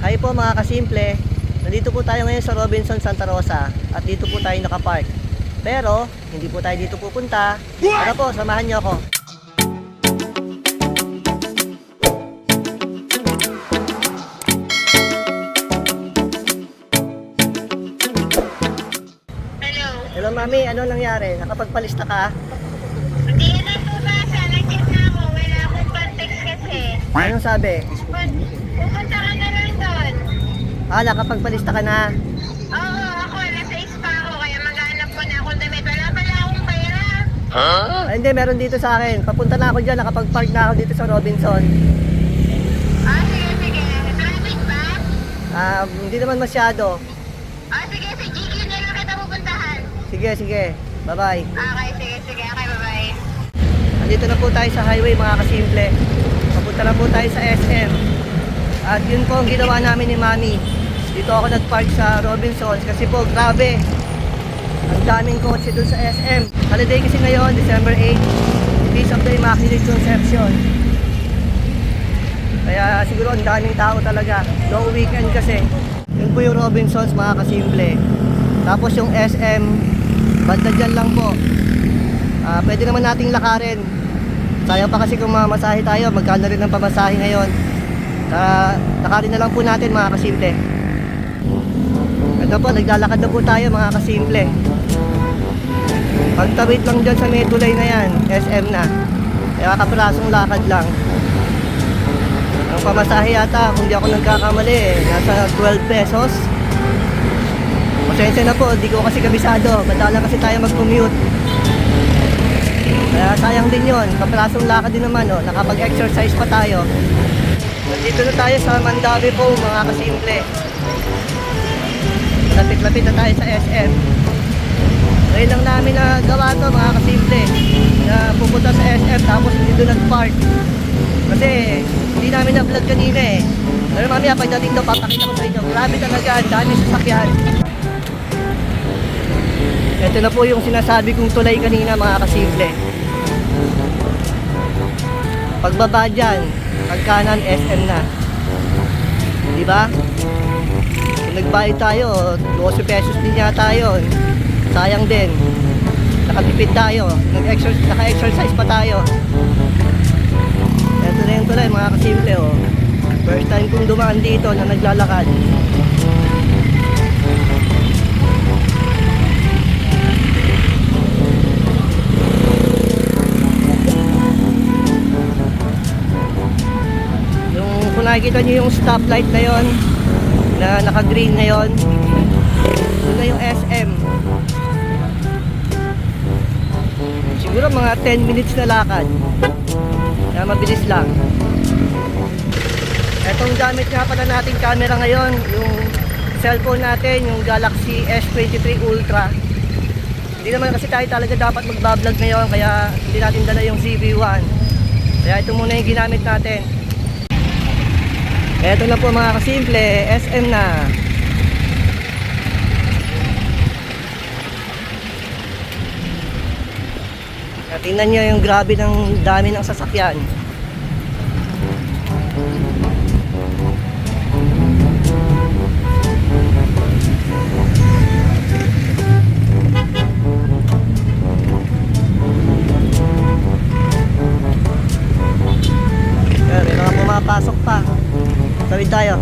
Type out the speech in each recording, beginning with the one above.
Hi po mga kasimple. Nandito po tayo ngayon sa Robinson Santa Rosa at dito po tayo nakapark. Pero hindi po tayo dito pupunta. Ano po, samahan niyo ako. Hello. Hello mami, ano nangyari? Nakapagpalista ka? Hindi na po basa. Nag-chat na ako. Wala akong context kasi. Anong sabi? Pun- Pupunta ka na lang doon. Ah, nakapagpalista ka na. Oo, ako. Nasa spa ako. Kaya maghanap ko na akong damit. Wala pala akong pera. Ah, hindi, meron dito sa akin. Papunta na ako dyan, nakapag-park na ako dito sa Robinson. Ah, sige, sige. Traffic ba? Ah, hindi naman masyado. Ah, sige. Sa GQ na lang kita pupuntahan. Sige, sige. Bye-bye. Okay, sige, sige. Okay, bye-bye. Nandito na po tayo sa highway mga kasimple. Papunta na po tayo sa SM. At yun po ang ginawa namin ni Mami. Dito ako nag-park sa Robinsons kasi po grabe. Ang daming kotse dun sa SM. Holiday kasi ngayon, December 8. Feast of the Immaculate Conception. Kaya siguro ang daming tao talaga. Long weekend kasi. Yun po yung Robinsons mga kasimple. Tapos yung SM, banda dyan lang po. Ah, pwede naman nating lakarin. Sayang pa kasi kung mamasahe tayo, magkano rin ang pamasahe ngayon. Kaya lakarin na lang po natin mga kasimple. Ito po, naglalakad na po tayo mga kasimple. Pagtawid lang dyan sa may na yan, SM na. Kaya kaprasong lakad lang. Ang pamasahe yata, kung di ako nagkakamali, nasa 12 pesos. Pasensya na po, di ko kasi kabisado. Madala kasi tayo mag-commute. Kaya sayang din yon. Kaprasong lakad din naman, oh. nakapag-exercise pa tayo. Nandito na tayo sa Mandawi po, mga kasimple. Lapit-lapit na tayo sa SM. Ngayon lang namin na gawa to mga kasimple. Na pupunta sa SM tapos doon nag-park. Kasi hindi namin na-vlog kanina eh. Pero mamaya pagdating doon, papakita ko sa inyo. Grabe talaga, ang dami sasakyan. Ito na po yung sinasabi kong tulay kanina mga kasimple. Pagbaba dyan, pagkanan SM na. Di ba? Nagbayad tayo, 12 pesos din yata yun. Sayang din. Nakatipid tayo. Naka-exercise pa tayo. Ito na yung tulay mga kasimple oh. First time kong dumaan dito na naglalakad. Yung nakikita nyo yung stoplight na yon na naka-green na yon yun. Na yung SM siguro mga 10 minutes na lakad. Na mabilis lang. Etong gamit nga pala nating camera ngayon yung cellphone natin yung Galaxy S23 Ultra. Hindi naman kasi tayo talaga dapat magbablog ngayon kaya hindi natin dala yung ZV-1 kaya ito muna yung ginamit natin Eto na po mga kasimple, SM na. Tingnan nyo yung grabe ng dami ng sasakyan. Tayo.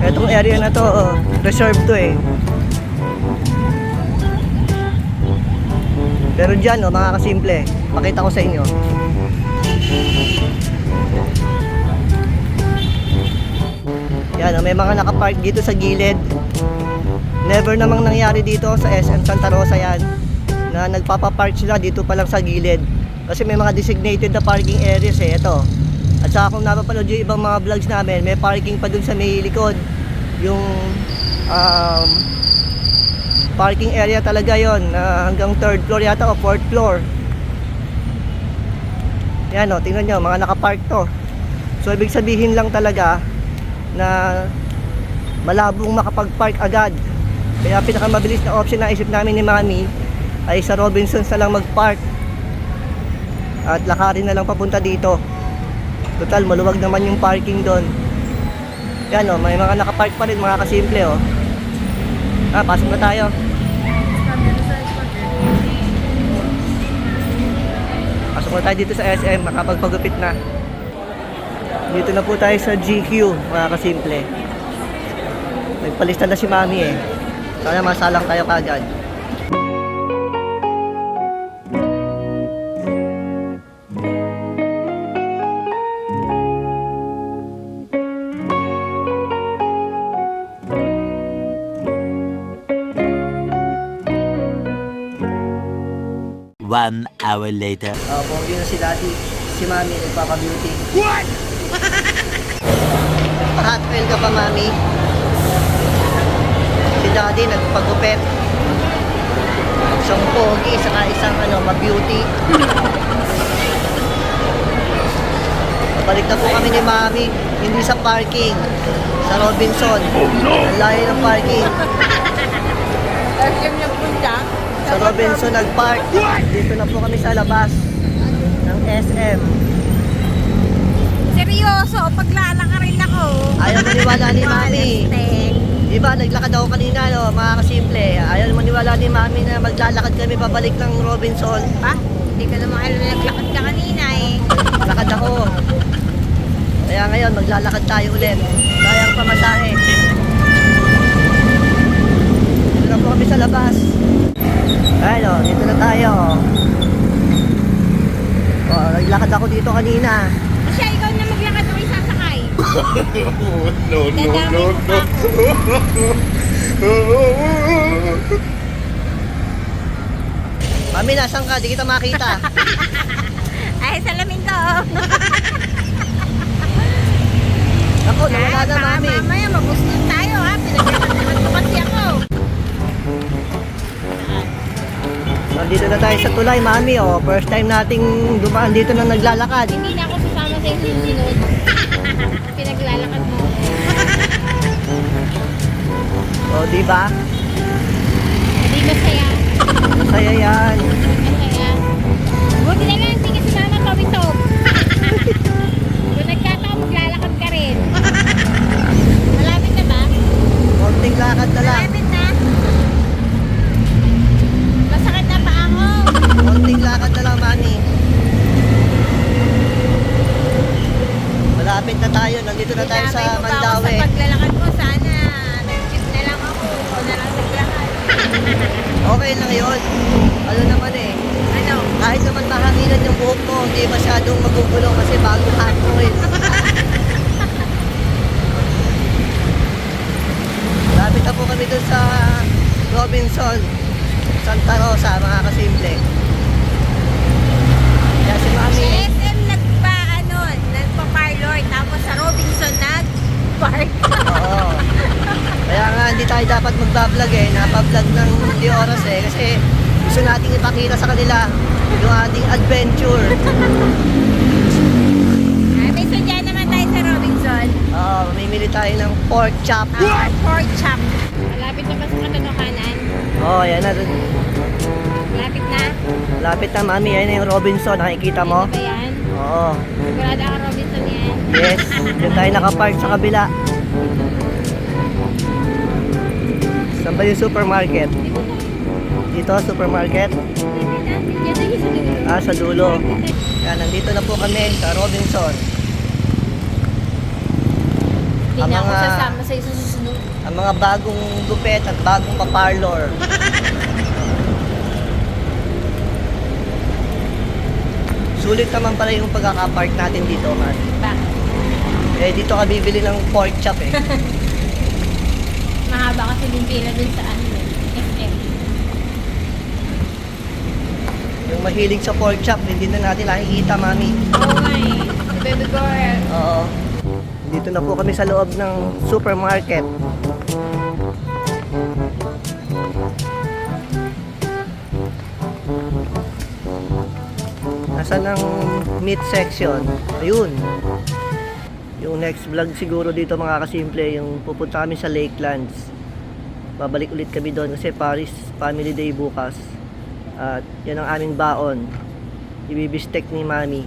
Etong area na to, oh, reserve to eh. Pero dyan, oh, mga kasimple, pakita ko sa inyo. Yan, oh, may mga nakapark dito sa gilid. Never namang nangyari dito sa SM Santa Rosa yan na nagpapapark sila dito pa lang sa gilid. Kasi may mga designated na parking areas eh. Ito. At saka kung napapanood yung ibang mga vlogs namin, may parking pa dun sa may likod. Yung um, parking area talaga yon na hanggang third floor yata o fourth floor. Yan o, tingnan nyo, mga nakapark to. So ibig sabihin lang talaga na malabong makapag-park agad. Kaya pinakamabilis na option na isip namin ni Mami ay sa Robinsons na lang mag-park. At lakarin na lang papunta dito. Total, maluwag naman yung parking doon. Yan o, may mga nakapark pa rin, mga kasimple o. Ah, pasok na tayo. Pasok na tayo dito sa SM, makapagpagupit na. Dito na po tayo sa GQ, mga kasimple. Nagpalista na si Mami eh. Sana masalang tayo kagad. One hour later. Uh, kung yun si Daddy, si Mami nagpapa-beauty. What? Hot oil ka pa, Mami? Si Daddy nagpagupit. Isang pogi, saka isang ano, ma-beauty. Balik na po kami ni Mami, hindi sa parking, sa Robinson. Ang layo ng parking. Yung punta. Sa Robinson nag-park. Dito na po kami sa labas ng SM. Seryoso, paglalaka rin ako. Ayaw maniwala ni Mami. Tek. Di ba, naglakad ako kanina, no, mga kasimple. Ayaw maniwala ni Mami na maglalakad kami pabalik ng Robinson. Pa? Hindi ka naman alam na naglakad ka kanina eh. Lakad ako. Kaya ngayon, maglalakad tayo ulit. Sayang pamasahe. Dito na po kami sa labas. Oh, dito na tayo. Oh, naglakad ako dito kanina. Siya, ikaw na maglakad ako sasakay. no, mo pa ako. Mami, nasan ka? Di kita makita. Ay, salamin ko. Ako, nawala na, Mami. Mamaya, mabustin tayo ha. Pinaglalakad na tayo sa tulay, Mami. Oh. First time nating dumaan dito na naglalakad. Hindi na ako sasama sa yung sinunod. Pinaglalakad mo. Oh, di ba? Hindi masaya. Masaya yan. Mo, hindi masyadong magugulong kasi bago hot oil. Malapit na po kami dun sa Robinson, Santa Rosa, mga kasimple. Kaya si Sa Mami, SM nagpa, ano, nagpa-parlor. Tapos sa Robinson nag-park. oo. Kaya nga hindi tayo dapat magbablog eh, napablog ng di oras eh. Kasi gusto nating ipakita sa kanila ating adventure. Ay, may sadya naman tayo sa Robinson. Oo, mamimili tayo ng pork chop. Ah, pork chop. Malapit na ba sa katotohanan? Oh, yan na. Malapit na? Lapit na mami, yan na yung Robinson. Nakikita mo? Ano ba yan? Oo. Sigurado ako Robinson yan. Yes. Doon tayo nakapark sa kabila. Saan ba yung supermarket? Dito, supermarket? Dito yung. Ah, sa dulo. Yan, nandito na po kami sa Robinson. Hindi Ang na ako mga- sasama sa isa susunod. Ang mga bagong gupet at bagong paparlor. Sulit naman pala yung pagkakapark natin dito, man. Bakit? Eh, dito ka bibili ng pork chop eh. Mahaba kasi din pila dun sa ano eh. SM. Yung mahilig sa pork chop, hindi na natin nakikita, mami. Oo nga eh. Si baby girl. Oo. Dito na po kami sa loob ng supermarket. Nasaan ang meat section? Ayun. Yung next vlog siguro dito mga kasimple, yung pupunta kami sa Lakelands. Babalik ulit kami doon kasi Paris Family Day bukas. At yan ang aming baon. Ibibistek ni Mami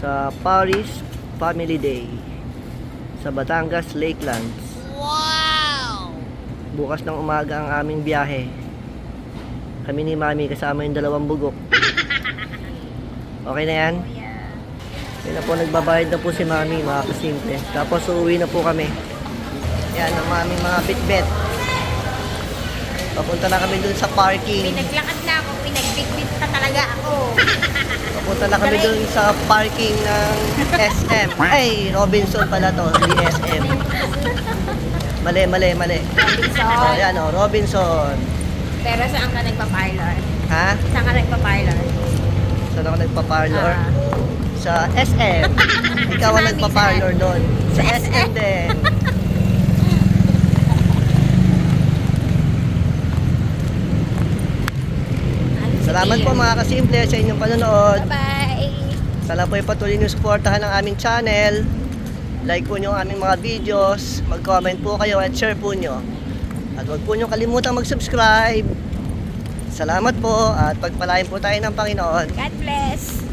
sa Paris Family Day sa Batangas Lakelands. Wow! Bukas ng umaga ang aming biyahe. Kami ni Mami kasama yung dalawang bugok. Okay na yan? Yan na po, nagbabayad na po si Mami, mga kasimple. Tapos uuwi na po kami. Yan ang aming mga bitbit. Papunta na kami dun sa parking. Pinaglakad na ako, pinagbitbit pa talaga ako. Papunta na kami dun sa parking ng SM. Ay, Robinson pala to, hindi SM. Mali, mali, mali. Robinson. So, yan o, Robinson. Pero saan ka nagpa-parlor? Ha? Saan ka nagpa-parlor? Saan ako nagpa-parlor? Ah. Sa SM. Ikaw ang nagpa-parlor doon. Sa SM din. Salamat po mga kasimple sa inyong panonood. Bye-bye! Sana po ay patuloy niyo suportahan ang aming channel. Like po niyo ang aming mga videos. Mag-comment po kayo at share po niyo. At huwag po niyo kalimutan mag-subscribe. Salamat po at pagpalain po tayo ng Panginoon. God bless!